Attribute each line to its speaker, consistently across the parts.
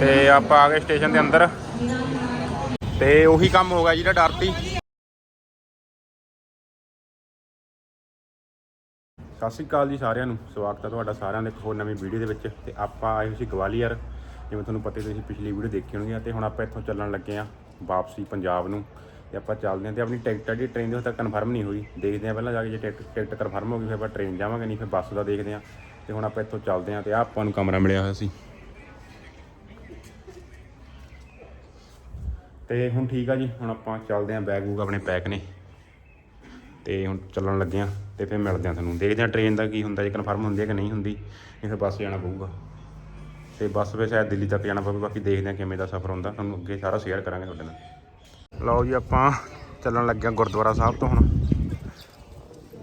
Speaker 1: ਤੇ ਆਪਾਂ ਆ ਗਏ ਸਟੇਸ਼ਨ ਦੇ ਅੰਦਰ। ਤੇ ਉਹੀ ਕੰਮ ਹੋ ਗਿਆ ਜਿਹੜਾ ਡਰ ਸੀ ਸਤਿ ਸ਼੍ਰੀ ਅਕਾਲ ਜੀ ਸਾਰਿਆਂ ਨੂੰ। ਸਵਾਗਤ ਹੈ ਤੁਹਾਡਾ ਸਾਰਿਆਂ ਦੇ ਇੱਕ ਹੋਰ ਨਵੀਂ ਵੀਡੀਓ ਦੇ ਵਿੱਚ। ਤੇ ਆਪਾਂ ਆਏ ਹੋਏ ਸੀ ਗਵਾਲੀਅਰ। ਜਿਵੇਂ ਤੁਹਾਨੂੰ ਪਤਾ ਹੀ ਤੁਸੀਂ ਪਿਛਲੀ ਵੀਡੀਓ ਦੇਖੀ ਹੋਣੀ ਆ। ਤੇ ਹੁਣ ਆਪਾਂ ਇੱਥੋਂ ਚੱਲਣ ਲੱਗੇ ਆ ਵਾਪਸੀ ਪੰਜਾਬ ਨੂੰ। ਤੇ ਆਪਾਂ ਚੱਲਦੇ ਹਾਂ ਤੇ ਆਪਣੀ ਟਿਕਟ ਆ ਜੀ ਟ੍ਰੇਨ ਦੀ ਹਜੇ ਤੱਕ ਕਨਫਰਮ ਨਹੀਂ ਹੋਈ। ਦੇਖਦੇ ਆ ਪਹਿਲਾਂ ਜਾ ਕੇ ਜੇ ਟਿਕਟ ਟਿਕਟ ਕਨਫਰਮ ਹੋ ਗਈ, ਫਿਰ ਆਪਾਂ ਟ੍ਰੇਨ ਜਾਵਾਂਗੇ। ਨਹੀਂ, ਫਿਰ ਬੱਸ ਦਾ ਦੇਖਦੇ ਆ ਤੇ ਹੁਣ ਆਪਾਂ ਇੱਥੋਂ ਚੱਲਦੇ ਆ ਤੇ ਆ ਆਪਾਂ ਨੂੰ ਕਮਰਾ ਮਿਲਿਆ ਹੋਇਆ ਸੀ। ਤੇ ਹੁਣ ਠੀਕ ਆ ਜੀ, ਹੁਣ ਆਪਾਂ ਚੱਲਦੇ ਆਂ ਬੈਗ ਬੂਗ ਆਪਣੇ ਪੈਕ ਨੇ। ਤੇ ਹੁਣ ਚੱਲਣ ਲੱਗੇ ਆਂ ਤੇ ਫਿਰ ਮਿਲਦੇ ਆਂ ਤੁਹਾਨੂੰ। ਦੇਖਦੇ ਆਂ ਟ੍ਰੇਨ ਦਾ ਕੀ ਹੁੰਦਾ, ਜੇ ਕਨਫਰਮ ਹੁੰਦੀ ਹੈ ਕਿ ਨਹੀਂ ਹੁੰਦੀ, ਨਹੀਂ ਫਿਰ ਬੱਸ ਜਾਣਾ ਪਊਗਾ। ਤੇ ਬੱਸ ਫਿਰ ਸ਼ਾਇਦ ਦਿੱਲੀ ਤੱਕ ਜਾਣਾ ਪਵੇ ਬਾਕੀ ਦੇਖਦੇ ਆਂ ਕਿਵੇਂ ਦਾ ਸਫ਼ਰ ਹੁੰਦਾ। ਤੁਹਾਨੂੰ ਅੱਗੇ ਸਾਰਾ ਸ਼ੇਅਰ ਕਰਾਂਗੇ ਤੁਹਾਡੇ ਨਾਲ। ਲਓ ਜੀ ਆਪਾਂ ਚੱਲਣ ਲੱਗੇ ਆਂ ਗੁਰਦੁਆਰਾ ਸਾਹਿਬ ਤੋਂ ਹੁਣ।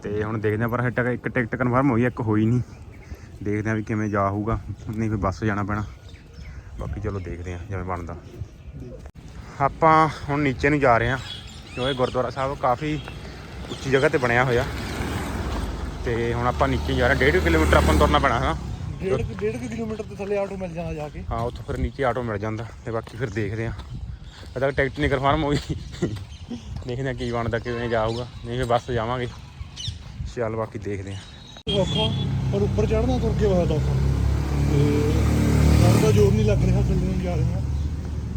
Speaker 1: ਤੇ ਹੁਣ ਦੇਖਦੇ ਆਂ ਪਰ ਹਜੇ ਇੱਕ ਟਿਕਟ ਕਨਫਰਮ ਹੋਈ ਹੈ ਇੱਕ ਹੋਈ ਨਹੀਂ। ਦੇਖਦੇ ਆਂ ਵੀ ਕਿਵੇਂ ਜਾ ਹੋਊਗਾ। ਨਹੀਂ ਫਿਰ ਬੱਸ ਜਾਣਾ ਪੈਣਾ। ਬਾਕੀ ਚਲੋ ਦੇਖਦੇ ਆਂ ਜਿਵੇਂ ਬਣਦਾ। ਆਪਾਂ ਹੁਣ ਨੀਚੇ ਨੂੰ ਜਾ ਰਹੇ ਹਾਂ ਕਿਉਂਕਿ ਗੁਰਦੁਆਰਾ ਸਾਹਿਬ ਕਾਫੀ ਉੱਚੀ ਜਗ੍ਹਾ ਤੇ ਬਣਿਆ ਹੋਇਆ। ਤੇ ਹੁਣ ਆਪਾਂ ਨੀਚੇ ਜਾ ਰਹੇ ਹਾਂ 1.5 ਕਿਲੋਮੀਟਰ ਆਪਾਂ ਨੂੰ ਤੁਰਨਾ ਪੈਣਾ ਹੈ
Speaker 2: ਡੇਢ ਕੁ- ਡੇਢ ਕੁ ਕਿਲੋਮੀਟਰ ਤੋਂ ਥੱਲੇ ਆਟੋ ਮਿਲ ਜਾਣਾ ਜਾ ਕੇ।
Speaker 1: ਹਾਂ ਉੱਥੋਂ ਫਿਰ ਨੀਚੇ ਆਟੋ ਮਿਲ ਜਾਂਦਾ ਤੇ ਬਾਕੀ ਫਿਰ ਦੇਖਦੇ ਹਾਂ। ਅਜੇ ਤੱਕ ਟਿਕਟ ਨਹੀਂ ਕਨਫਰਮ ਹੋਈ। ਦੇਖਦੇ ਹਾਂ ਕੀ ਬਣਦਾ ਕਿਵੇਂ ਜਾਊਗਾ। ਨਹੀਂ ਫਿਰ ਬੱਸ ਜਾਵਾਂਗੇ। ਚੱਲ ਬਾਕੀ ਦੇਖਦੇ ਹਾਂ।
Speaker 2: ਔਖਾ ਪਰ ਉੱਪਰ ਚੜਨਾ ਤੁਰ ਕੇ ਬਹੁਤ ਔਖਾ। ਤਾਂ ਜ਼ੋਰ ਨਹੀਂ ਲੱਗ ਰਿਹਾ ਥੱਲੇ ਨੂੰ ਜਾ ਰਹੇ ਹਾਂ।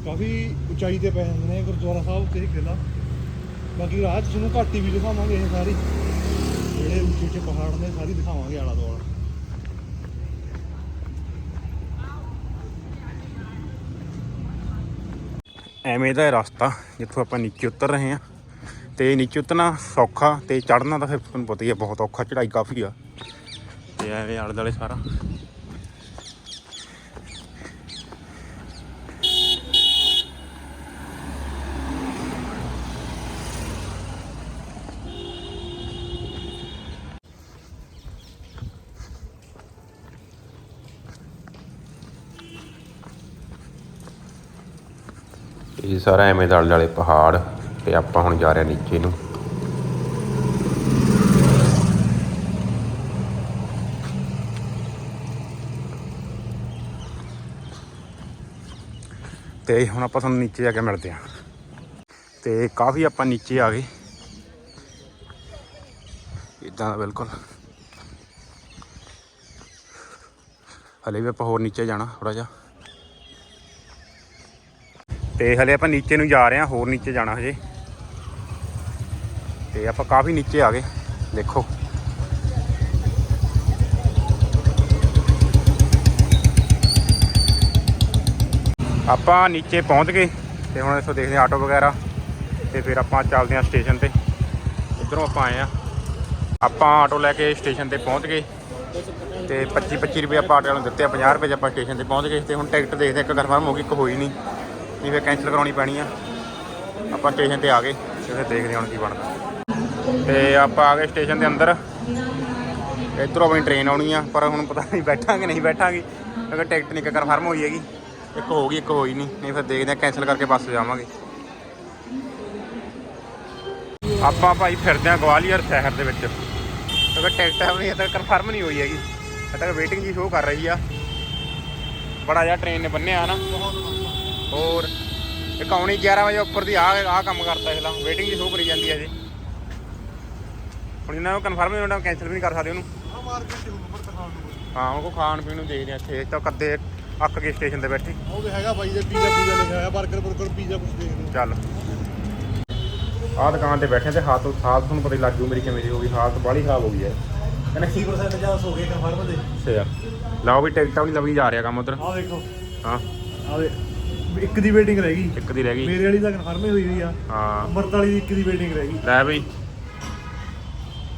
Speaker 2: ਕਾਫੀ ਉਚਾਈ ਤੇ ਪੈ ਜਾਂਦੇ ਨੇ ਗੁਰਦੁਆਰਾ ਸਾਹਿਬ ਤੇ ਕਿਲਾ ਬਾਕੀ ਰਾਹ 'ਚ ਤੁਹਾਨੂੰ ਘਾਟੀ ਵੀ ਦਿਖਾਵਾਂਗੇ ਇਹ ਸਾਰੀ। ਜਿਹੜੇ ਉੱਚੇ ਉੱਚੇ ਪਹਾੜ ਨੇ, ਸਾਰੀ ਦਿਖਾਵਾਂਗੇ ਆਲਾ ਦੁਆਲਾ।
Speaker 1: ਐਵੇਂ ਦਾ ਰਸਤਾ, ਜਿੱਥੋਂ ਆਪਾਂ ਨੀਚੇ ਉਤਰ ਰਹੇ ਹਾਂ। ਤੇ ਨੀਚੇ ਉਤਰਨਾ ਸੌਖਾ ਤੇ ਚੜ੍ਹਨਾ ਤਾਂ ਫਿਰ ਤੁਹਾਨੂੰ ਪਤਾ ਹੀ ਹੈ, ਬਹੁਤ ਔਖਾ ਚੜਾਈ ਕਾਫੀ ਆ। ਤੇ ਐਵੇਂ ਆਲੇ ਦੁਆਲੇ ਸਾਰਾ। ਇਹ ਸਾਰਾ ਐਵੇਂ ਦਲ ਆਲੇ ਦੁਆਲੇ ਪਹਾੜ ਤੇ ਆਪਾਂ ਹੁਣ ਜਾ ਰਹੇ ਹਾਂ ਨੀਚੇ ਨੂੰ। ਤੇ ਹੁਣ ਆਪਾਂ ਤੁਹਾਨੂੰ ਨੀਚੇ ਜਾ ਕੇ ਮਿਲਦੇ ਹਾਂ। ਤੇ ਕਾਫੀ ਆਪਾਂ ਨੀਚੇ ਆ ਗਏ। ਇਦਾਂ ਦਾ ਬਿਲਕੁਲ। ਹਲੇ ਵੀ ਆਪਾਂ ਹੋਰ ਨੀਚੇ ਜਾਣਾ ਥੋੜਾ ਜਿਹਾ। ਤੇ ਹਲੇ ਆਪਾਂ ਨੀਚੇ ਨੂੰ ਜਾ ਰਹੇ ਹਾਂ, ਹੋਰ ਨੀਚੇ ਜਾਣਾ ਹਜੇ। ਤੇ ਆਪਾਂ ਕਾਫੀ ਨੀਚੇ ਆ ਗਏ, ਦੇਖੋ। ਆਪਾਂ ਨੀਚੇ ਪਹੁੰਚ ਗਏ, ਤੇ ਹੁਣ ਇੱਥੋਂ ਦੇਖਦੇ ਹਾਂ ਆਟੋ ਵਗੈਰਾ, ਤੇ ਫਿਰ ਆਪਾਂ ਚੱਲਦੇ ਹਾਂ ਸਟੇਸ਼ਨ ਤੇ। ਇੱਧਰੋਂ ਆਪਾਂ ਆਏ ਆ ਆਪਾਂ ਆਟੋ ਲੈ ਕੇ ਸਟੇਸ਼ਨ ਤੇ ਪਹੁੰਚ ਗਏ, ਤੇ 25 25 ਰੁਪਏ ਆਪਾਂ ਆਟੋ ਨੂੰ ਦਿੱਤੇ ਆ 50 ਰੁਪਏ 'ਚ ਆਪਾਂ ਸਟੇਸ਼ਨ ਤੇ ਪਹੁੰਚ ਗਏ, ਤੇ ਹੁਣ ਟਿਕਟ ਦੇਖਦੇ ਹਾਂ, ਇੱਕ ਕਨਫਰਮ ਹੋ ਗਈ, ਇੱਕ ਹੋਈ ਨਹੀਂ। ਨਹੀਂ ਫਿਰ ਕੈਂਸਲ ਕਰਾਉਣੀ ਪੈਣੀ ਆ। ਆਪਾਂ ਸਟੇਸ਼ਨ ਤੇ ਆ ਗਏ ਫਿਰ ਦੇਖਦੇ ਹਾਂ ਹੁਣ ਕੀ ਬਣਦਾ। ਤੇ ਆਪਾਂ ਆ ਗਏ ਸਟੇਸ਼ਨ ਦੇ ਅੰਦਰ। ਇੱਧਰੋਂ ਆਪਣੀ ਟ੍ਰੇਨ ਆਉਣੀ ਆ, ਪਰ ਹੁਣ ਪਤਾ ਨਹੀਂ ਬੈਠਾਂਗੇ ਨਹੀਂ ਬੈਠਾਂਗੇ। ਕਿਉਂਕਿ ਟਿਕਟ ਨਹੀਂ ਕਨਫਰਮ ਹੋਈ ਹੈਗੀ, ਇੱਕ ਹੋ ਗਈ, ਇੱਕ ਹੋਈ ਨਹੀਂ ਨਹੀਂ ਫਿਰ ਦੇਖਦੇ ਹਾਂ ਕੈਂਸਲ ਕਰਕੇ ਬੱਸ ਜਾਵਾਂਗੇ। ਆਪਾਂ ਭਾਈ ਫਿਰਦੇ ਹਾਂ ਗਵਾਲੀਅਰ ਸ਼ਹਿਰ ਦੇ ਵਿੱਚ। ਕਿਉਂਕਿ ਟਿਕਟ ਆਪਣੀ ਹਜੇ ਤੱਕ ਕਨਫਰਮ ਨਹੀਂ ਹੋਈ ਹੈਗੀ, ਹਜੇ ਤੱਕ ਵੇਟਿੰਗ ਜੀ ਸ਼ੋਅ ਕਰ ਰਹੀ ਆ। ਬੜਾ ਜਿਹਾ ਟ੍ਰੇਨ ਨੇ ਬੰਨਿਆ ਨਾ। ਹੋਰ ਇੱਕ ਆਉਣੀ 11 ਵਜੇ ਉੱਪਰ ਦੀ ਆ ਆ ਕੰਮ ਕਰਤਾ ਇਹਲਾ ਵੇਟਿੰਗ ਦੀ ਸ਼ੋਅ ਕਰੀ ਜਾਂਦੀ ਹੈ ਜੀ। ਹੁਣ ਇਹਨਾਂ ਨੂੰ ਕਨਫਰਮ ਨਹੀਂ ਹੋਣਾ ਕੈਂਸਲ ਵੀ ਨਹੀਂ ਕਰ ਸਕਦੇ ਉਹਨੂੰ।
Speaker 2: ਆ ਮਾਰਕੀਟ ਚ ਨੰਬਰ ਦਿਖਾਉਣ ਨੂੰ
Speaker 1: ਹਾਂ ਉਹ ਕੋ ਖਾਣ ਪੀਣ ਨੂੰ ਦੇਖਦੇ ਆ ਇੱਥੇ ਤਾਂ ਕੱਦੇ ਅੱਕ ਗਏ ਸਟੇਸ਼ਨ ਤੇ ਬੈਠੇ।
Speaker 2: ਉਹ ਵੀ ਹੈਗਾ ਬਾਈ ਦੇ ਪੀਜ਼ਾ ਪੂਜਾ ਲਿਖਿਆ ਹੋਇਆ 버ਗਰ 버ਗਰ ਪੀਜ਼ਾ ਕੁਝ ਦੇਖਦੇ
Speaker 1: ਚੱਲ। ਆਹ ਦੁਕਾਨ ਤੇ ਬੈਠੇ ਤੇ ਹਾਲਤ ਹਾਲਤ ਤੁਹਾਨੂੰ ਪਤਾ ਹੀ ਲੱਗ ਜੂ ਮੇਰੀ ਕਿਵੇਂ ਦੀ ਹੋ ਗਈ ਹਾਲਤ ਬਾਹਲੀ ਖਰਾਬ ਹੋ ਗਈ ਹੈ ਕਹਿੰਦਾ ਕੀ
Speaker 2: 80% ਚਾਂਸ ਹੋ ਗਏ ਕਨਫਰਮ ਦੇ।
Speaker 1: ਅੱਛਾ। ਲਓ ਵੀ ਟਿਕਟਾਂ ਵੀ ਲੱਭੀ ਜਾ ਰਿਹਾ ਕੰਮ ਉਧਰ।
Speaker 2: ਆ ਦੇਖੋ
Speaker 1: ਹਾਂ।
Speaker 2: ਆ ਦੇ ਇੱਕ ਦੀ ਵੇਟਿੰਗ ਰਹਿ ਗਈ।
Speaker 1: ਇੱਕ ਦੀ ਰਹਿ ਗਈ।
Speaker 2: ਮੇਰੇ ਵਾਲੀ ਤਾਂ ਕਨਫਰਮ ਹੀ ਹੋਈ ਹੋਈ ਆ।
Speaker 1: ਹਾਂ।
Speaker 2: ਅੰਮ੍ਰਿਤ ਵਾਲੀ ਦੀ ਇੱਕ ਦੀ ਵੇਟਿੰਗ ਰਹਿ ਗਈ।
Speaker 1: ਲੈ ਬਈ।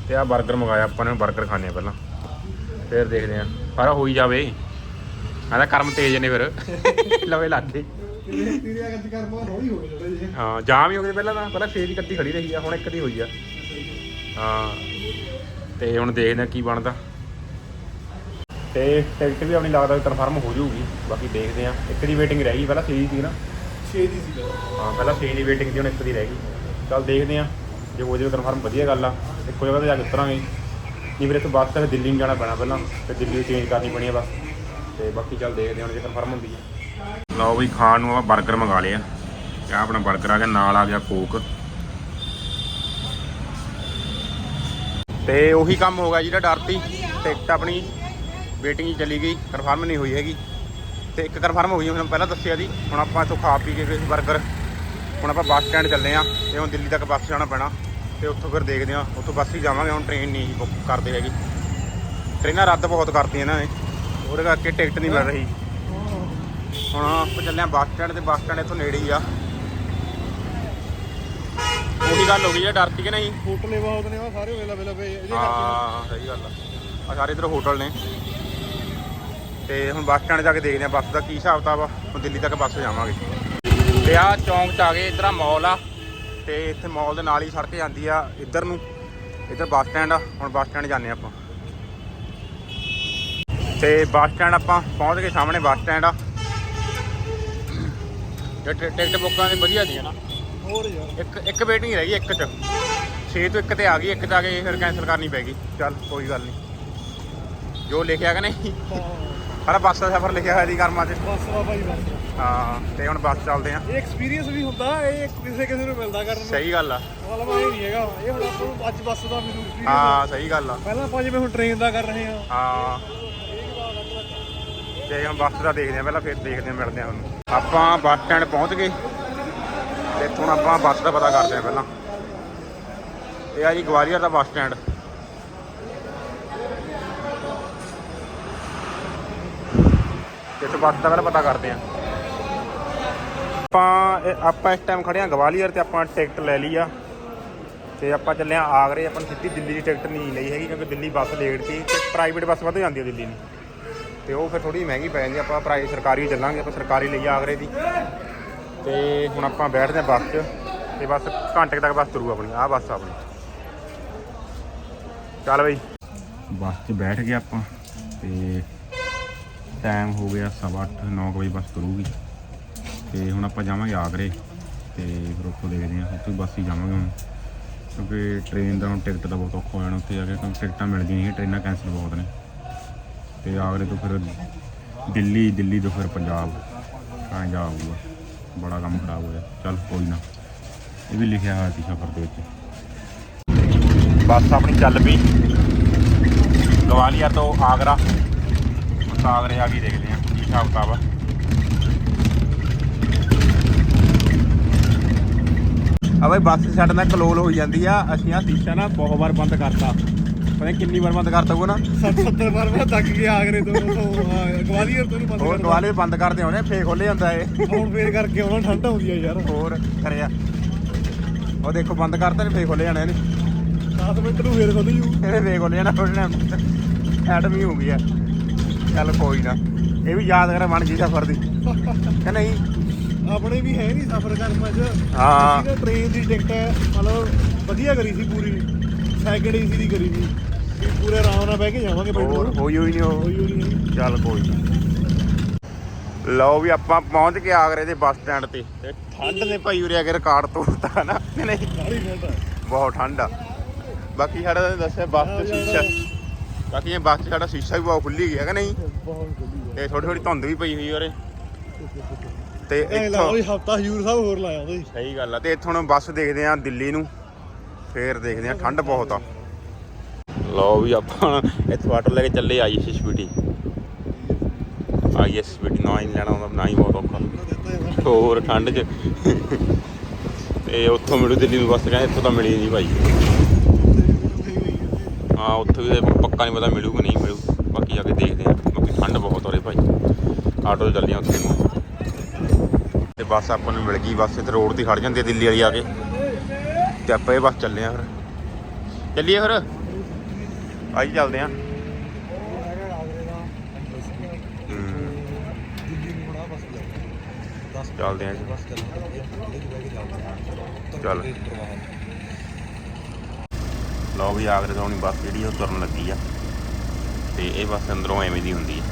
Speaker 1: ਤੇ ਆ 버ਗਰ ਮੰਗਾਇਆ ਆਪਾਂ ਨੇ 버ਗਰ ਖਾਣੇ ਪਹਿਲਾਂ। ਫਿਰ ਦੇਖਦੇ ਆ ਪਰ ਹੋਈ ਜਾਵੇ। ਆਂਦਾ ਕਰਮ ਤੇਜ਼ ਨੇ ਫਿਰ। ਲਵੇ ਲੱਗ।
Speaker 2: ਹੌਲੀ ਹੋ ਗਏ ਥੋੜੇ
Speaker 1: ਹਾਂ ਜਾਮ ਹੀ ਹੋ ਗਏ ਪਹਿਲਾਂ ਤਾਂ। ਪਹਿਲਾਂ ਫੇਰ ਹੀ ਕੱਤੀ ਖੜੀ ਰਹੀ ਆ ਹੁਣ ਇੱਕ ਦੀ ਹੋਈ ਆ। ਹਾਂ। ਤੇ ਹੁਣ ਦੇਖਦੇ ਆ ਕੀ ਬਣਦਾ। ਤੇ ਟਿਕਟ ਵੀ ਆਪਣੀ ਲੱਗਦਾ ਕਨਫਰਮ ਹੋ ਜਾਊਗੀ ਬਾਕੀ ਦੇਖਦੇ ਆ ਇੱਕ ਦੀ ਵੇਟਿੰਗ ਰਹਿ ਗਈ ਪਹਿਲਾਂ 6 ਸੀ ਨਾ?
Speaker 2: 6 ਦੀ ਸੀ
Speaker 1: ਹਾਂ ਪਹਿਲਾਂ 6 ਦੀ ਵੇਟਿੰਗ ਸੀ ਹੁਣ ਇੱਕ ਦੀ ਰਹਿ ਗਈ। ਚੱਲ ਦੇਖਦੇ ਆ ਜੇ ਹੋ ਜਾਵੇ ਕਨਫਰਮ ਵਧੀਆ ਗੱਲ ਆ। ਇੱਕੋ ਜਗ੍ਹਾ ਤੇ ਜਾ ਕੇ ਉਤਰਾਂਗੇ। ਨਹੀਂ ਫਿਰ ਇੱਥੋਂ ਬੱਸ ਤੇ ਫਿਰ ਦਿੱਲੀ ਨੂੰ ਜਾਣਾ ਪੈਣਾ ਪਹਿਲਾਂ ਤੇ ਦਿੱਲੀ ਚੇਂਜ ਕਰਨੀ ਪੈਣੀ ਆ ਬਸ। ਤੇ ਬਾਕੀ ਚੱਲ ਦੇਖਦੇ ਹਾਂ ਹੁਣ ਜੇ ਕਨਫਰਮ ਹੁੰਦੀ ਹੈ ਲਓ ਵੀ ਖਾਣ ਨੂੰ ਆਪਾਂ 버ਗਰ ਮੰਗਾ ਲਿਆ ਇਹ ਆਪਣਾ 버ਗਰ ਆ ਗਿਆ ਨਾਲ ਆ ਗਿਆ ਕੋਕ ਤੇ ਉਹੀ ਕੰਮ ਹੋ ਗਿਆ ਜਿਹੜਾ ਡਰ ਤੀ ਟਿਕਟ ਆਪਣੀ ਵੇਟਿੰਗ ਹੀ ਚਲੀ ਗਈ ਕਨਫਰਮ ਨਹੀਂ ਹੋਈ ਹੈਗੀ। ਤੇ ਇੱਕ ਕਨਫਰਮ ਹੋ ਗਈ ਹੁਣ ਪਹਿਲਾਂ ਦੱਸਿਆ ਸੀ ਹੁਣ ਆਪਾਂ ਇੱਥੋਂ ਖਾ ਪੀ ਕੇ ਗਏ ਸੀ 버ਗਰ ਹੁਣ ਆਪਾਂ ਬੱਸ ਸਟੈਂਡ ਚੱਲੇ ਆ ਤੇ ਹੁਣ ਦਿੱਲੀ ਤੱਕ ਬੱਸ ਜਾਣਾ ਪੈਣਾ। ਤੇ ਉੱਥੋਂ ਫਿਰ ਦੇਖਦੇ ਆ ਉੱਥੋਂ ਬੱਸ ਹੀ ਜਾਵਾਂਗੇ ਹੁਣ ਟ੍ਰੇਨ ਨਹੀਂ ਬੁੱਕ ਕਰਦੇ ਹੈਗੀ। ਟ੍ਰੇਨਾਂ ਰੱਦ ਬਹੁਤ ਕਰਤੀਆਂ ਇਹਨਾਂ ਨੇ। ਉਹਦੇ ਕਰਕੇ ਟਿਕਟ ਨਹੀਂ ਮਿਲ ਰਹੀ। ਹੁਣ ਆਪਾਂ ਚੱਲੇ ਆ ਬੱਸ ਸਟੈਂਡ ਤੇ ਬੱਸ ਸਟੈਂਡ ਇੱਥੋਂ ਨੇੜੇ ਹੀ ਆ। ਉਹੀ ਗੱਲ ਹੋ ਗਈ ਆ ਡਰ ਸੀ ਕਿ ਨਹੀਂ?
Speaker 2: ਹੋਟਲੇ ਬਹੁਤ ਨੇ ਉਹ ਸਾਰੇ ਵੇਲਾ ਵੇਲਾ ਪਏ ਇਹਦੇ ਕਰਕੇ
Speaker 1: ਹਾਂ ਸਹੀ ਗੱਲ ਆ। ਆ ਸਾਰੇ ਇਧਰ ਹੋਟਲ ਨੇ। ਤੇ ਹੁਣ ਬੱਸ ਸਟੈਂਡ ਜਾ ਕੇ ਦੇਖਦੇ ਆ ਬੱਸ ਦਾ ਕੀ ਹਿਸਾਬ ਕਿਤਾਬ ਆ। ਹੁਣ ਦਿੱਲੀ ਤੱਕ ਬੱਸ ਜਾਵਾਂਗੇ। ਤੇ ਆ ਚੌਂਕ ਚ ਆ ਗਏ ਇਧਰ ਆ ਮਾਲ ਆ। ਤੇ ਇੱਥੇ ਮਾਲ ਦੇ ਨਾਲ ਹੀ ਸੜਕ ਜਾਂਦੀ ਆ ਇੱਧਰ ਨੂੰ। ਇੱਧਰ ਬੱਸ ਸਟੈਂਡ ਆ ਹੁਣ ਬੱਸ ਸਟੈਂਡ ਜਾਂਦੇ ਆਪਾਂ। ਤੇ ਬੱਸ ਸਟੈਂਡ ਆਪਾਂ ਪਹੁੰਚ ਗਏ ਸਾਹਮਣੇ ਬੱਸ ਸਟੈਂਡ ਆ। ਟਿਕਟ ਬੁੱਕਾਂ ਦੀ ਵਧੀਆ ਸੀ ਨਾ।
Speaker 2: ਹੋਰ ਯਾਰ।
Speaker 1: ਇੱਕ ਇੱਕ ਵੇਟਿੰਗ ਰਹਿ ਗਈ ਇੱਕ ਚ। 6 ਤੋਂ ਇੱਕ ਤੇ ਆ ਗਈ ਇੱਕ ਚ ਆ ਕੇ ਫਿਰ ਕੈਨਸਲ ਕਰਨੀ ਪੈ ਗਈ। ਚੱਲ ਕੋਈ ਗੱਲ ਨਹੀਂ। ਜੋ ਲਿਖਿਆ ਕਿ ਨਹੀਂ?
Speaker 2: ਹਾਂ
Speaker 1: ਪਰ ਬੱਸ ਦਾ ਸਫ਼ਰ ਲਿਖਿਆ ਹੋਇਆ ਸੀ ਕਰਮਾਂ 'ਚ।
Speaker 2: ਬਸ ਆ ਭਾਈ ਬਸ
Speaker 1: ਹਾਂ ਤੇ ਹੁਣ ਬੱਸ ਚੱਲਦੇ ਆ।
Speaker 2: ਇਹ ਐਕਸਪੀਰੀਅੰਸ ਵੀ ਹੁੰਦਾ ਇਹ ਕਿਸੇ ਕਿਸੇ ਨੂੰ ਮਿਲਦਾ ਕਰਨ ਨੂੰ।
Speaker 1: ਸਹੀ ਗੱਲ ਆ।
Speaker 2: ਮਤਲਬ ਇਹ ਨਹੀਂ ਹੈਗਾ ਇਹ ਹੁਣ ਆਪਾਂ ਨੂੰ ਅੱਜ ਬੱਸ ਦਾ ਮੈਨੂੰ experience
Speaker 1: ਹਾਂ ਸਹੀ ਗੱਲ ਆ।
Speaker 2: ਪਹਿਲਾਂ ਆਪਾਂ ਜਿਵੇਂ ਹੁਣ ਟ੍ਰੇਨ ਦਾ ਕਰ ਰਹੇ ਹਾਂ।
Speaker 1: ਹਾਂ। ਤੇ ਹੁਣ ਬੱਸ ਦਾ ਦੇਖਦੇ ਆ ਪਹਿਲਾਂ ਫਿਰ ਦੇਖਦੇ ਆ ਮਿਲਦੇ ਆ ਹੁਣ ਆਪਾਂ ਬੱਸ ਸਟੈਂਡ ਪਹੁੰਚ ਗਏ। ਤੇ ਹੁਣ ਆਪਾਂ ਬੱਸ ਦਾ ਪਤਾ ਕਰਦੇ ਆ ਪਹਿਲਾਂ। ਇਹ ਆ ਜੀ ਗਵਾਲੀਅਰ ਦਾ ਬੱਸ ਸਟੈਂਡ। ਤੇ ਬੱਸ ਦਾ ਪਹਿਲਾਂ ਪਤਾ ਕਰਦੇ ਆ ਆਪਾਂ ਆਪਾਂ ਇਸ ਟਾਈਮ ਖੜੇ ਆ ਗਵਾਲੀਅਰ ਤੇ ਆਪਾਂ ਟਿਕਟ ਲੈ ਲਈ ਆ। ਤੇ ਆਪਾਂ ਚੱਲੇ ਆ ਆਗਰੇ ਆਪਾਂ ਨੂੰ ਸਿੱਧੀ ਦਿੱਲੀ ਦੀ ਟਿਕਟ ਨਹੀਂ ਲਈ ਹੈਗੀ ਕਿਉਂਕਿ ਦਿੱਲੀ ਬੱਸ ਲੇਟ ਸੀ ਤੇ ਪ੍ਰਾਈਵੇਟ ਬੱਸ ਵੱਧ ਜਾਂਦੀ ਹੈ ਦਿੱਲੀ ਨੂੰ। ਤੇ ਉਹ ਫਿਰ ਥੋੜੀ ਮਹਿੰਗੀ ਪੈ ਜਾਂਦੀ ਆ, ਆਪਾਂ ਪ੍ਰਾਈਵੇਟ ਸਰਕਾਰੀ ਚੱਲਾਂਗੇ ਆਪਾਂ ਸਰਕਾਰੀ ਲਈ ਆਗਰੇ ਦੀ। ਤੇ ਹੁਣ ਆਪਾਂ ਬੈਠਦੇ ਆ ਬੱਸ 'ਚ ਤੇ ਬਸ ਘੰਟੇ ਤੱਕ ਬੱਸ ਤੁਰੂ ਆਪਣੀ ਆਹ ਬੱਸ ਆਪਣੀ। ਚੱਲ ਬਈ। ਬੱਸ 'ਚ ਬੈਠ ਗਏ ਆਪਾਂ ਤੇ ਟਾਈਮ ਹੋ ਗਿਆ ਸਵਾ ਅੱਠ 9 ਵਜੇ ਬੱਸ ਤੁਰੂਗੀ। ਤੇ ਹੁਣ ਆਪਾਂ ਜਾਵਾਂਗੇ ਆਗਰੇ, ਤੇ ਫਿਰ ਉੱਥੋਂ ਦੇਖਦੇ ਹਾਂ, ਉੱਥੋਂ ਬੱਸ ਹੀ ਜਾਵਾਂਗੇ ਹੁਣ। ਕਿਉਂਕਿ ਟ੍ਰੇਨ ਦਾ ਹੁਣ ਟਿਕਟ ਦਾ ਬਹੁਤ ਔਖਾ ਹੋ ਜਾਣਾ ਉੱਥੇ ਜਾ ਕੇ, ਕਿਉਂਕਿ ਟਿਕਟਾਂ ਮਿਲਦੀਆਂ ਨਹੀਂ ਟ੍ਰੇਨਾਂ ਕੈਂਸਲ ਬਹੁਤ ਨੇ। ਤੇ ਆਗਰੇ ਤੋਂ ਫਿਰ ਦਿੱਲੀ ਦਿੱਲੀ ਤੋਂ ਫਿਰ ਪੰਜਾਬ ਤਾਂ ਜਾਊਗਾ ਬੜਾ ਕੰਮ ਖਰਾਬ ਹੋਇਆ। ਚੱਲ ਕੋਈ ਨਾ, ਇਹ ਵੀ ਲਿਖਿਆ ਹੋਇਆ ਸੀ ਸਫ਼ਰ ਦੇ ਵਿੱਚ। ਬੱਸ ਆਪਣੀ ਚੱਲ ਪਈ। ਗਵਾਲੀਆ ਤੋਂ ਆਗਰਾ। ਹੁਣ ਤਾਂ ਆਗਰੇ ਆ ਕੇ ਹੀ ਦੇਖਦੇ ਹਾਂ ਕੀ ਹਿਸਾਬ ਕਿਤਾਬ ਆ। ਆ ਬਈ ਬੱਸ ਸਾਡੇ ਨਾਲ ਕਲੋਲ ਹੋਈ ਜਾਂਦੀ ਆ। ਅਸੀਂ ਆ ਸ਼ੀਸ਼ਾ ਨਾ ਬਹੁਤ ਵਾਰ ਬੰਦ ਕਰਤਾ। ਪਤਾ ਕਿੰਨੀ ਵਾਰ ਬੰਦ ਕਰਤਾ ਉਹ ਨਾ।
Speaker 2: 70 ਵਾਰ ਮੈਂ ਤੱਕ ਗਿਆ ਆਗਰੇ ਤੋਂ। ਗਵਾਲੀਅਰ ਤੋਂ ਨੂੰ ਬੰਦ
Speaker 1: ਹੋਰ ਦੁਆਲੇ ਬੰਦ ਕਰਦੇ ਹੋਣੇ ਫੇਰ ਖੋਲੇ ਜਾਂਦਾ ਏ
Speaker 2: ਹੁਣ ਫੇਰ ਕਰਕੇ ਆਉਣਾ ਠੰਡ ਆਉਂਦੀ ਆ ਯਾਰ।
Speaker 1: ਹੋਰ ਕਰਿਆ। ਉਹ ਦੇਖੋ ਬੰਦ ਕਰਤਾ ਨੇ ਫੇਰ ਖੋਲੇ ਜਾਣੇ ਨੇ
Speaker 2: 10 ਮਿੰਟ ਨੂੰ ਫੇਰ ਖੁੱਲ ਜੂ।
Speaker 1: ਇਹਦੇ ਫੇਰ ਖੋਲੇ ਜਾਣਾ ਥੋੜੇ ਐਡਮ ਹੀ ਹੋ ਗਈ ਆ। ਚੱਲ ਕੋਈ ਨਾ। ਇਹ ਵੀ ਯਾਦ ਕਰ ਬਣ ਗਈ ਸਫਰ ਦੀ ਕਿ ਨਹੀਂ?
Speaker 2: ਆਪਣੇ ਵੀ ਹੈ ਨਹੀਂ ਸਫ਼ਰ ਕਰਨ ਚ
Speaker 1: ਹਾਂ।
Speaker 2: ਅਸੀਂ ਟ੍ਰੇਨ ਦੀ ਟਿਕਟ ਮਤਲਬ ਵਧੀਆ ਕਰੀ ਸੀ ਪੂਰੀ। ਸੈਕਿੰਡ ਏਸੀ ਦੀ ਕਰੀ ਸੀ। ਵੀ ਪੂਰੇ ਆਰਾਮ ਨਾਲ ਬਹਿ ਕੇ ਜਾਵਾਂਗੇ
Speaker 1: ਹੋਰ
Speaker 2: ਬੈਠੋ
Speaker 1: ਹੋਈ ਹੋਈ ਨਹੀਂ
Speaker 2: ਹੋਈ ਹੋਈ ਨਹੀਂ।
Speaker 1: ਚੱਲ ਕੋਈ ਲਓ ਵੀ ਆਪਾਂ ਪਹੁੰਚ ਕੇ ਆਗਰੇ ਦੇ ਬੱਸ ਸਟੈਂਡ ਤੇ। ਤੇ ਠੰਡ ਨੇ ਭਾਈ ਉਰੇ ਆ ਕੇ ਰਿਕਾਰਡ ਤੋੜਤਾ ਨਾ। ਨਹੀਂ? ਬਹੁਤ ਠੰਡ ਆ। ਬਾਕੀ ਸਾਡਾ ਦੱਸਿਆ ਬੱਸ ਤੇ ਸ਼ੀਸ਼ਾ। ਬਾਕੀ ਇਹ ਬੱਸ 'ਚ ਸਾਡਾ ਸ਼ੀਸ਼ਾ ਵੀ ਬਹੁਤ ਖੁੱਲੀ ਗਿਆ ਕਿ ਨਹੀਂ?
Speaker 2: ਬਹੁਤ
Speaker 1: ਤੇ ਥੋੜੀ ਥੋੜੀ ਧੁੰਦ ਵੀ ਪਈ ਹੋਈ ਉਰੇ। ਤੇ
Speaker 2: ਇਹ ਲਾ
Speaker 1: ਇੱਥੋਂ
Speaker 2: ਹਫਤਾ ਹਜੂਰ ਸਾਹਿਬ ਹੋਰ ਲਾਇਆ ਉਹਦੇ
Speaker 1: ਸਹੀ ਗੱਲ ਆ ਤੇ ਇੱਥੋਂ ਹੁਣ ਬੱਸ ਦੇਖਦੇ ਆ ਦਿੱਲੀ ਨੂੰ ਫੇਰ ਦੇਖਦੇ ਆ ਠੰਡ ਬਹੁਤ ਆ। ਲਓ ਵੀ ਆਪਾਂ ਇੱਥੋਂ ਆਟੋ ਲੈ ਕੇ ਚੱਲੇ ਆਈ ਸਪੀਡੀ ਆਈ ਸਪੀਡੀ ਨਾ ਹੀ ਲੈਣਾ ਹੁੰਦਾ ਨਾ ਹੀ ਬਹੁਤ ਔਖਾ। ਹੋਰ ਠੰਡ 'ਚ। ਤੇ ਉੱਥੋਂ ਮਿਲੂ ਦਿੱਲੀ ਨੂੰ ਬੱਸ ਕਹਿੰਦੇ ਇੱਥੋਂ ਤਾਂ ਮਿਲੀ ਨਹੀਂ ਭਾਈ। ਹਾਂ, ਉੱਥੇ ਵੀ ਪੱਕਾ ਨਹੀਂ ਪਤਾ ਮਿਲੂ ਕਿ ਨਹੀਂ ਮਿਲੂ। ਬਾਕੀ ਜਾ ਕੇ ਦੇਖਦੇ ਆ ਬਾਕੀ ਠੰਡ ਬਹੁਤ ਹੋ ਰਹੀ ਭਾਈ। ਆਟੋ 'ਚ ਚੱਲੇ ਆ ਉੱਥੇ। ਨੂੰ ਤੇ ਬੱਸ ਆਪਾਂ ਨੂੰ ਮਿਲ ਗਈ, ਬੱਸ ਇੱਥੇ ਰੋਡ ਤੇ ਖੜ ਜਾਂਦੀ ਹੈ ਦਿੱਲੀ ਵਾਲੀ ਆ ਕੇ। ਤੇ ਆਪਾਂ ਇਹ ਬੱਸ ਚੱਲੇ ਆ ਫਿਰ। ਚੱਲੀਏ ਫਿਰ। ਆਈ ਚੱਲਦੇ ਆ ਚੱਲਦੇ ਆ ਚੱਲ। ਲਓ ਵੀ ਆਗਰੇ ਤੋਂ ਬੱਸ ਜਿਹੜੀ ਉਹ ਤੁਰਨ ਲੱਗੀ ਆ। ਤੇ ਇਹ ਬੱਸ ਅੰਦਰੋਂ ਐਵੇਂ ਦੀ ਹੁੰਦੀ ਹੈ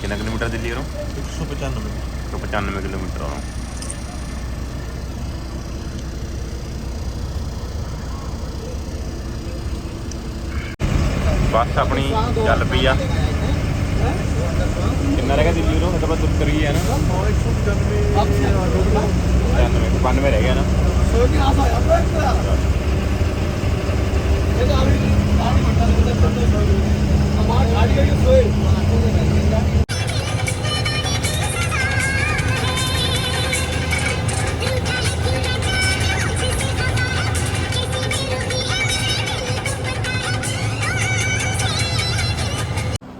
Speaker 1: ਕਿੰਨਾ ਕਿਲੋਮੀਟਰ ਦਿੱਲੀ ਤੋਂ
Speaker 2: 195
Speaker 1: 195 ਕਿਲੋਮੀਟਰ ਆ। ਬੱਸ ਆਪਣੀ ਚੱਲ ਪਈ ਆ। ਕਿੰਨਾ ਰਹਿ ਗਿਆ ਦਿੱਲੀ ਨੂੰ ਹਜੇ ਬਸ ਉੱਤਰ ਗਈ ਹੈ ਨਾ। 99 92 ਰਹਿ ਗਿਆ ਨਾ।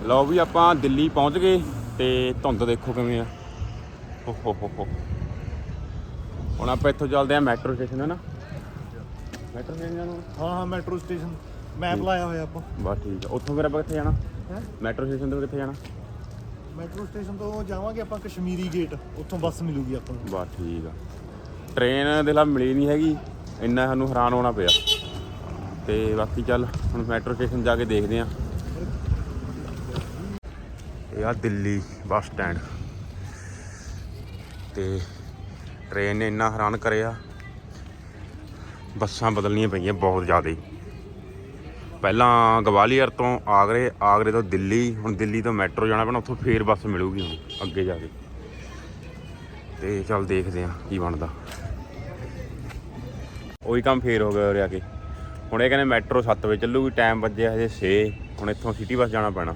Speaker 1: ਲਓ ਵੀ ਆਪਾਂ ਦਿੱਲੀ ਪਹੁੰਚ ਗਏ ਤੇ ਧੁੰਦ ਦੇਖੋ ਕਿਵੇਂ ਆ। ਹੋ ਹੋ ਹੋ ਹੁਣ ਆਪਾਂ ਇੱਥੋਂ ਚੱਲਦੇ ਆ ਮੈਟਰੋ ਸਟੇਸ਼ਨ, ਹੈ ਨਾ? ਮੈਟਰੋ ਸਟੇਸ਼ਨ ਜਾਣਾ
Speaker 2: ਹਾਂ ਹਾਂ ਮੈਟਰੋ ਸਟੇਸ਼ਨ। ਮੈਪ ਲਾਇਆ ਹੋਇਆ ਆਪਾਂ।
Speaker 1: ਬਸ ਠੀਕ ਆ। ਉੱਥੋਂ ਫਿਰ ਆਪਾਂ ਕਿੱਥੇ ਜਾਣਾ?
Speaker 2: ਹੈ?
Speaker 1: ਮੈਟਰੋ ਸਟੇਸ਼ਨ ਤੋਂ ਕਿੱਥੇ ਜਾਣਾ?
Speaker 2: ਮੈਟਰੋ ਸਟੇਸ਼ਨ ਤੋਂ ਜਾਵਾਂਗੇ ਆਪਾਂ ਕਸ਼ਮੀਰੀ ਗੇਟ। ਉੱਥੋਂ ਬੱਸ ਮਿਲੂਗੀ ਆਪਾਂ ਨੂੰ।
Speaker 1: ਬਸ ਠੀਕ ਆ। ਟ੍ਰੇਨ ਦੇ ਲਾ ਮਿਲੀ ਨਹੀਂ ਹੈਗੀ। ਇੰਨਾ ਸਾਨੂੰ ਹੈਰਾਨ ਹੋਣਾ ਪਿਆ। ਤੇ ਬਾਕੀ ਚੱਲ ਹੁਣ ਮੈਟਰੋ ਸਟੇਸ਼ਨ ਜਾ ਕੇ ਦੇਖਦੇ ਆ। ਇਹ ਆ ਦਿੱਲੀ ਬੱਸ ਸਟੈਂਡ। ਤੇ ਟ੍ਰੇਨ ਨੇ ਇੰਨਾ ਹੈਰਾਨ ਕਰਿਆ। ਬੱਸਾਂ ਬਦਲਣੀਆਂ ਪਈਆਂ ਬਹੁਤ ਜ਼ਿਆਦਾ ਪਹਿਲਾਂ ਗਵਾਲੀਅਰ ਤੋਂ ਆਗਰੇ ਆਗਰੇ ਤੋਂ ਦਿੱਲੀ ਹੁਣ ਦਿੱਲੀ ਤੋਂ ਮੈਟਰੋ ਜਾਣਾ ਪੈਣਾ ਉੱਥੋਂ ਫੇਰ ਬੱਸ ਮਿਲੂਗੀ ਹੁਣ ਅੱਗੇ ਜਾ ਕੇ। ਤੇ ਚੱਲ ਦੇਖਦੇ ਆ ਕੀ ਬਣਦਾ। ਉਹੀ ਕੰਮ ਫੇਰ ਹੋ ਗਿਆ ਉਰੇ ਆ ਕੇ। ਹੁਣ ਇਹ ਕਹਿੰਦੇ ਮੈਟਰੋ 7 ਵਜੇ ਚੱਲੂਗੀ ਟਾਈਮ ਵੱਜੇ ਹਜੇ 6 ਹੁਣ ਇੱਥੋਂ ਸਿਟੀ ਬੱਸ ਜਾਣਾ ਪੈਣਾ।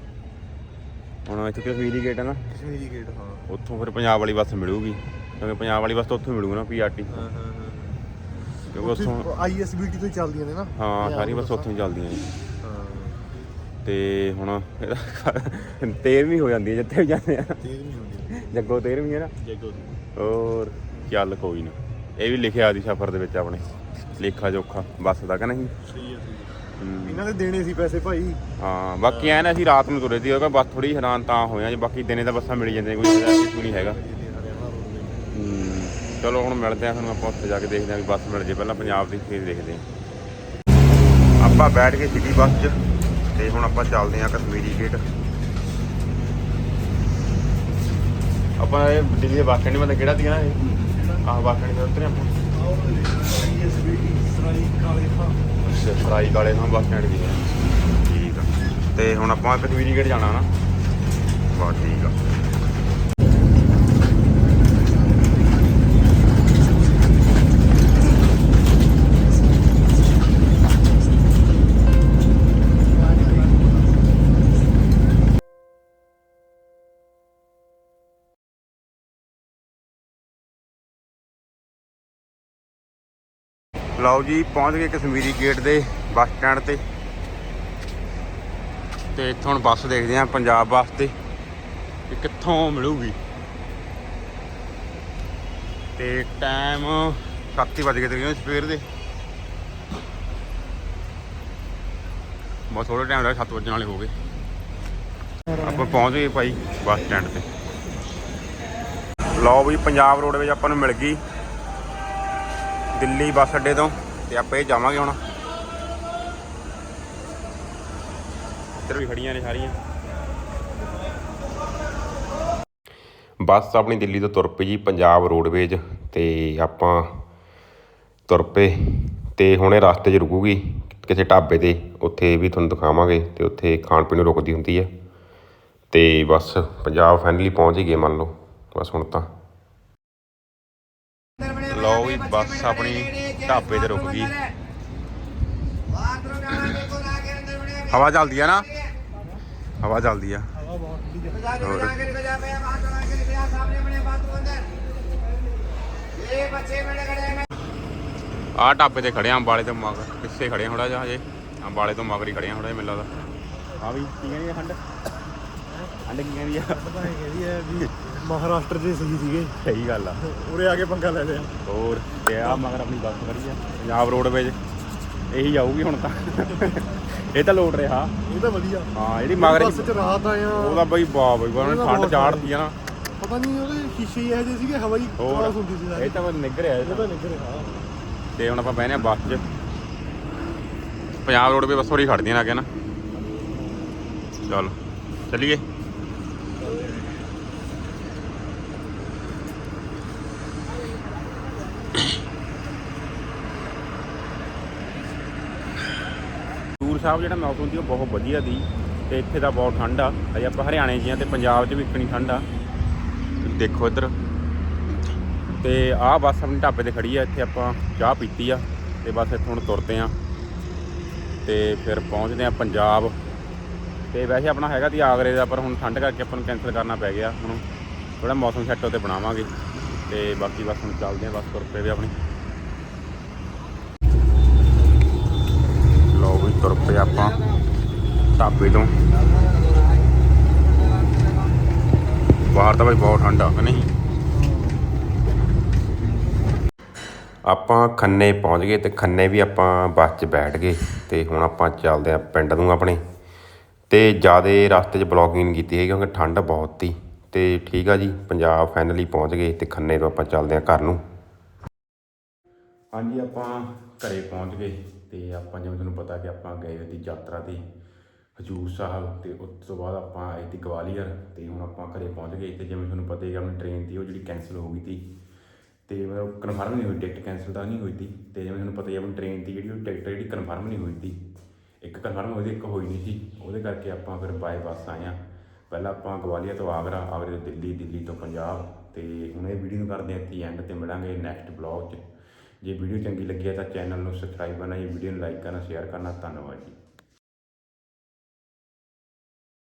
Speaker 1: ਹੁਣ ਇੱਥੇ ਕਸ਼ਮੀਰੀ ਗੇਟ ਹੈ ਨਾ।
Speaker 2: ਕਸ਼ਮੀਰੀ ਗੇਟ ਹਾਂ।
Speaker 1: ਉੱਥੋਂ ਫਿਰ ਪੰਜਾਬ ਵਾਲੀ ਬੱਸ ਮਿਲੂਗੀ ਕਿਉਂਕਿ ਪੰਜਾਬ ਵਾਲੀ ਬੱਸ ਤਾਂ ਉੱਥੋਂ ਮਿਲੂਗੀ ਨਾ ਪੀਆਰਟੀ
Speaker 2: ਹਾਂ ਹਾਂ।
Speaker 1: ਕਿਉਂਕਿ ਉੱਥੋਂ
Speaker 2: ਆਈਐਸਬੀਟੀ ਤੋਂ ਹੀ ਚੱਲਦੀਆਂ ਨੇ ਨਾ।
Speaker 1: ਹਾਂ ਸਾਰੀ ਬੱਸ ਉੱਥੋਂ ਹੀ ਚੱਲਦੀਆਂ
Speaker 2: ਹਾਂ।
Speaker 1: ਤੇ ਹੁਣ ਇਹਦਾ 13ਵੀਂ ਹੋ ਜਾਂਦੀ ਹੈ ਜਿੱਥੇ ਵੀ ਜਾਂਦੇ ਆ।
Speaker 2: ਤੇਜ਼ ਨਹੀਂ ਹੁੰਦੀ
Speaker 1: ਜੱਗੋ 13ਵੀਂ ਹੈ ਨਾ?
Speaker 2: ਜੈਗੋ
Speaker 1: ਹੋਰ ਚੱਲ ਕੋਈ ਨਾ। ਇਹ ਵੀ ਲਿਖਿਆ ਦੀ ਸਫ਼ਰ ਦੇ ਵਿੱਚ ਆਪਣੇ। ਲੇਖਾ ਜੋਖਾ ਬੱਸ ਦਾ ਕਿ ਨਹੀਂ?
Speaker 2: ਸਹੀ ਹੈ
Speaker 1: ਹਮ,
Speaker 2: ਇਹਨਾਂ ਦੇ ਦੇਣੇ ਸੀ ਪੈਸੇ ਭਾਈ।
Speaker 1: ਹਾਂ ਬਾਕੀ ਐ ਨਾ ਅਸੀਂ ਰਾਤ ਨੂੰ ਤੁਰੇ ਸੀ ਉਹ ਬੱਸ ਥੋੜੀ ਹੈਰਾਨ ਤਾਂ ਹੋਇਆ ਜੀ ਬਾਕੀ ਦਿਨੇ ਤਾਂ ਬੱਸਾਂ ਮਿਲ ਜਾਂਦੀਆਂ ਕੋਈ ਨਹੀਂ ਹੈਗਾ। ਚਲੋ ਹੁਣ ਮਿਲਦੇ ਆ ਤੁਹਾਨੂੰ ਆਪਾਂ ਉੱਥੇ ਜਾ ਕੇ ਦੇਖਦੇ ਆ ਵੀ ਬੱਸ ਮਿਲ ਜੇ। ਪਹਿਲਾਂ ਪੰਜਾਬ ਦੀ ਫੇਰ ਦੇਖਦੇ ਆ ਆਪਾਂ ਬੈਠ ਕੇ ਸਿਟੀ ਬੱਸ 'ਚ ਤੇ ਹੁਣ ਆਪਾਂ ਚੱਲਦੇ ਆ ਕਸ਼ਮੀਰੀ ਗੇਟ ਆਪਾਂ ਇਹ ਦਿੱਲੀ ਦੇ ਬੱਸ ਸਟੈਂਡ ਮਤਲਬ ਕਿਹੜਾ ਦੀਆਂ ਇਹ? ਆਹ ਬੱਸ ਸਟੈਂਡ ਉਤਰੇ ਆਪਾਂ।
Speaker 2: ਆਈਐਸਬੀਟੀ ਸਰਾਈ ਕਾਲੇ ਖਾਂ
Speaker 1: ਅੱਛਾ ਸਰਾਈ ਬੱਸ ਸਟੈਂਡ ਠੀਕ ਆ। ਤੇ ਹੁਣ ਆਪਾਂ ਕਸ਼ਮੀਰੀ ਗੇਟ ਜਾਣਾ ਨਾ। ਬਸ ਠੀਕ ਆ। ਲਓ ਜੀ, ਪਹੁੰਚ ਗਏ ਕਸ਼ਮੀਰੀ ਗੇਟ ਦੇ ਬੱਸ ਸਟੈਂਡ ਤੇ। ਤੇ ਇੱਥੋਂ ਹੁਣ ਬੱਸ ਦੇਖਦੇ ਆਂ ਪੰਜਾਬ ਵਾਸਤੇ ਕਿ ਕਿੱਥੋਂ ਮਿਲੂਗੀ। ਤੇ ਟਾਈਮ 7 ਵਜੇ ਤਕਰੀਬਨ ਸਵੇਰ ਦੇ। ਬਹੁਤ ਥੋੜਾ ਟਾਈਮ ਰਹਿ 7 ਵਜਣ ਵਾਲੇ ਹੋ ਗਏ। ਆਪਾਂ ਪਹੁੰਚ ਗਏ ਭਾਈ ਬੱਸ ਸਟੈਂਡ ਤੇ। ਲਓ ਵੀ ਪੰਜਾਬ ਰੋਡ ਵਿੱਚ ਆਪਾਂ ਨੂੰ ਮਿਲ ਗਈ। ਦਿੱਲੀ ਬੱਸ ਅੱਡੇ ਤੋਂ ਤੇ ਆਪਾਂ ਇਹ ਜਾਵਾਂਗੇ ਹੁਣ। ਇੱਧਰ ਵੀ ਖੜੀਆਂ ਨੇ ਸਾਰੀਆਂ। ਬੱਸ ਆਪਣੀ ਦਿੱਲੀ ਤੋਂ ਤੁਰ ਪਈ ਜੀ, ਪੰਜਾਬ ਰੋਡਵੇਜ ਤੇ ਆਪਾਂ ਤੁਰ ਪਏ ਤੇ ਹੁਣੇ ਰਸਤੇ 'ਚ ਰੁਕੂਗੀ ਕਿਸੇ ਢਾਬੇ ਤੇ। ਉੱਥੇ ਵੀ ਤੁਹਾਨੂੰ ਦਿਖਾਵਾਂਗੇ ਤੇ ਉੱਥੇ ਖਾਣ ਪੀਣ ਨੂੰ ਰੁਕਦੀ ਹੁੰਦੀ ਹੈ। ਤੇ ਬਸ ਪੰਜਾਬ ਫਾਈਨਲੀ ਪਹੁੰਚ ਹੀ ਗਏ ਮੰਨ ਲਓ। ਬਸ ਹੁਣ ਤਾਂ ਵੀ ਬੱਸ ਆਪਣੀ ਢਾਬੇ ਤੇ ਰੁਕ ਗਈ। ਹਵਾ ਚੱਲਦੀ ਆ ਨਾ? ਹਵਾ ਚੱਲਦੀ ਆ।
Speaker 2: ਹਵਾ ਬਹੁਤ ਠੰਡੀ ਹੈ
Speaker 1: ਹੋਰ। ਆਹ ਢਾਬੇ ਤੇ ਖੜੇ ਆਂ ਅੰਬਾਲੇ ਤੋਂ ਮਗਰ। ਪਿੱਛੇ ਖੜੇ ਆਂ ਥੋੜਾ ਜਿਹਾ ਹਜੇ। ਅੰਬਾਲੇ ਤੋਂ ਮਗਰ ਹੀ ਖੜੇ ਆਂ ਥੋੜਾ ਜਿਹਾ ਮੈਨੂੰ ਲੱਗਦਾ ਆ ਵੀ ਕੀ ਕਹਿੰਦੀ ਆ ਹੰਡ ਹੰਡ ਕੀ ਕਹਿੰਦੀ ਆ?
Speaker 2: ਮਹਾਰਾਸ਼ਟਰ ਦੇ ਸਹੀ ਸੀਗੇ।
Speaker 1: ਸਹੀ ਗੱਲ ਆ।
Speaker 2: ਉਰੇ ਆ ਕੇ ਪੰਗਾ ਲੈ ਲਿਆ।
Speaker 1: ਹੋਰ ਤੇ ਆ ਮਗਰ ਆਪਣੀ ਬੱਸ ਖੜੀ ਆ ਪੰਜਾਬ ਰੋਡਵੇਜ। ਇਹੀ ਜਾਊਗੀ ਹੁਣ ਤਾਂ। ਇਹ ਤਾਂ ਲੋਡ ਰਿਹਾ।
Speaker 2: ਇਹ ਤਾਂ ਵਧੀਆ।
Speaker 1: ਹਾਂ ਜਿਹੜੀ ਮਗਰ
Speaker 2: ਬੱਸ ਚ ਰਾਤ ਆਇਆ
Speaker 1: ਉਹਦਾ ਬਈ ਵਾਹ ਬਈ
Speaker 2: ਉਹਦਾ
Speaker 1: ਠੰਡ ਚਾੜਦੀ ਆ ਨਾ।
Speaker 2: ਪਤਾ ਨਹੀਂ ਉਹਦੇ ਸ਼ੀਸ਼ੇ ਇਹੋ ਜਿਹੇ ਸੀਗੇ ਹਵਾ ਹੀ
Speaker 1: ਹੋਰ
Speaker 2: ਕ੍ਰਾਸ ਹੁੰਦੀ ਸੀ
Speaker 1: ਇਹ ਤਾਂ ਨਿੱਘ ਰਿਹਾ ਇਹ ਤਾਂ
Speaker 2: ਨਿਕਲ ਰਿਹਾ।
Speaker 1: ਤੇ ਹੁਣ ਆਪਾਂ ਬਹਿਨੇ ਆ ਬੱਸ 'ਚ। ਪੰਜਾਬ ਰੋਡ 'ਤੇ ਬੱਸ ਥੋੜੀ ਖੜਦੀਆਂ ਲੱਗੇ ਨਾ। ਚਲ ਚੱਲੀਏ। ਸਾਹਿਬ ਜਿਹੜਾ ਮੌਸਮ ਸੀ ਉਹ ਬਹੁਤ ਵਧੀਆ ਦੀ ਤੇ ਇੱਥੇ ਤਾਂ ਬਹੁਤ ਠੰਡ ਆ। ਅਜੇ ਆਪਾਂ ਹਰਿਆਣੇ 'ਚ ਆ ਤੇ ਪੰਜਾਬ 'ਚ ਵੀ ਇਕਣੀ ਠੰਡ ਆ। ਦੇਖੋ ਇੱਧਰ। ਤੇ ਆਹ ਬੱਸ ਆਪਣੀ ਢਾਬੇ ਤੇ ਖੜੀ ਆ ਇੱਥੇ ਆਪਾਂ ਚਾਹ ਪੀਤੀ ਆ ਤੇ ਬਸ ਇੱਥੋਂ ਹੁਣ ਤੁਰਦੇ ਆ। ਤੇ ਫਿਰ ਪਹੁੰਚਦੇ ਆ ਪੰਜਾਬ। ਤੇ ਵੈਸੇ ਆਪਣਾ ਹੈਗਾ ਤੀ ਆਗਰੇ ਦਾ ਪਰ ਹੁਣ ਠੰਡ ਕਰਕੇ ਆਪਾਂ ਨੂੰ ਕੈਂਸਲ ਕਰਨਾ ਪੈ ਗਿਆ। ਹੁਣ ਥੋੜਾ ਮੌਸਮ ਸੈੱਟ ਤੇ ਬਣਾਵਾਂਗੇ। ਤੇ ਬਾਕੀ ਬਸ ਹੁਣ ਚੱਲਦੇ ਆ ਬਸ ਤੁਰ ਪਏ ਵੀ ਆਪਣੀ ਲੋ ਵੀ ਤੁਰ ਪਏ ਆਪਾਂ ਢਾਬੇ ਤੋਂ। ਬਾਹਰ ਤਾਂ ਬਈ ਬਹੁਤ ਠੰਡ ਆ, ਕਿ ਨਹੀਂ? ਆਪਾਂ ਖੰਨੇ ਪਹੁੰਚ ਗਏ ਤੇ ਖੰਨੇ ਵੀ ਆਪਾਂ ਬੱਸ 'ਚ ਬੈਠ ਗਏ ਤੇ ਹੁਣ ਆਪਾਂ ਚੱਲਦੇ ਆ ਪਿੰਡ ਨੂੰ ਆਪਣੇ। ਤੇ ਜਿਆਦੇ ਰਸਤੇ 'ਚ ਬਲੌਗਿੰਗ ਕੀਤੀ ਹੈ ਕਿਉਂਕਿ ਠੰਡ ਬਹੁਤ ਸੀ। ਤੇ ਠੀਕ ਆ ਜੀ, ਪੰਜਾਬ ਫਾਈਨਲੀ ਪਹੁੰਚ ਗਏ ਤੇ ਖੰਨੇ ਤੋਂ ਆਪਾਂ ਚੱਲਦੇ ਆ ਘਰ ਨੂੰ। ਹਾਂਜੀ, ਆਪਾਂ ਘਰੇ ਪਹੁੰਚ ਗਏ। ਤੇ ਆਪਾਂ ਜਿਵੇਂ ਤੁਹਾਨੂੰ ਪਤਾ ਕਿ ਆਪਾਂ ਗਏ ਹੋਏ ਸੀ ਯਾਤਰਾ ਤੇ ਹਜੂਰ ਸਾਹਿਬ ਤੇ ਉਸ ਤੋਂ ਬਾਅਦ ਆਪਾਂ ਆਏ ਸੀ ਗਵਾਲੀਅਰ ਤੇ ਹੁਣ ਆਪਾਂ ਘਰੇ ਪਹੁੰਚ ਗਏ ਤੇ ਜਿਵੇਂ ਤੁਹਾਨੂੰ ਪਤਾ ਹੀ ਹੈ ਆਪਣੀ ਟ੍ਰੇਨ ਦੀ ਉਹ ਜਿਹੜੀ ਕੈਂਸਲ ਹੋ ਗਈ ਸੀ ਤੇ ਮਤਲਬ ਕਨਫਰਮ ਨਹੀਂ ਹੋਈ ਟਿਕਟ ਕੈਂਸਲ ਤਾਂ ਨਹੀਂ ਹੋਈ ਸੀ ਤੇ ਜਿਵੇਂ ਤੁਹਾਨੂੰ ਪਤਾ ਹੀ ਹੈ ਆਪਣੀ ਟ੍ਰੇਨ ਦੀ ਜਿਹੜੀ ਉਹ ਟਿਕਟ ਜਿਹੜੀ ਕਨਫਰਮ ਨਹੀਂ ਹੋਈ ਸੀ। ਇੱਕ ਕਨਫਰਮ ਹੋਈ ਸੀ, ਇੱਕ ਹੋਈ ਨਹੀਂ ਸੀ। ਉਹਦੇ ਕਰਕੇ ਆਪਾਂ ਫਿਰ ਬਾਏ ਬੱਸ ਆਏ ਆ ਪਹਿਲਾਂ ਆਪਾਂ ਗਵਾਲੀਅਰ ਤੋਂ ਆਗਰਾ, ਆਗਰੇ ਤੋਂ ਦਿੱਲੀ ਦਿੱਲੀ ਤੋਂ ਪੰਜਾਬ ਤੇ ਹੁਣ ਇਹ ਵੀਡੀਓ ਨੂੰ ਕਰਦੇ ਹਾਂ ਇੱਥੇ ਐਂਡ ਤੇ ਮਿਲਾਂਗੇ ਨੈਕਸਟ ਬਲੌਗ 'ਚ। ਜੇ ਵੀਡੀਓ ਚੰਗੀ ਲੱਗੀ ਹੈ ਤਾਂ ਚੈਨਲ ਨੂੰ ਸਬਸਕ੍ਰਾਈਬ ਕਰਨਾ ਜੀ ਵੀਡੀਓ ਨੂੰ ਲਾਈਕ ਕਰਨਾ, ਸ਼ੇਅਰ ਕਰਨਾ, ਧੰਨਵਾਦ ਜੀ।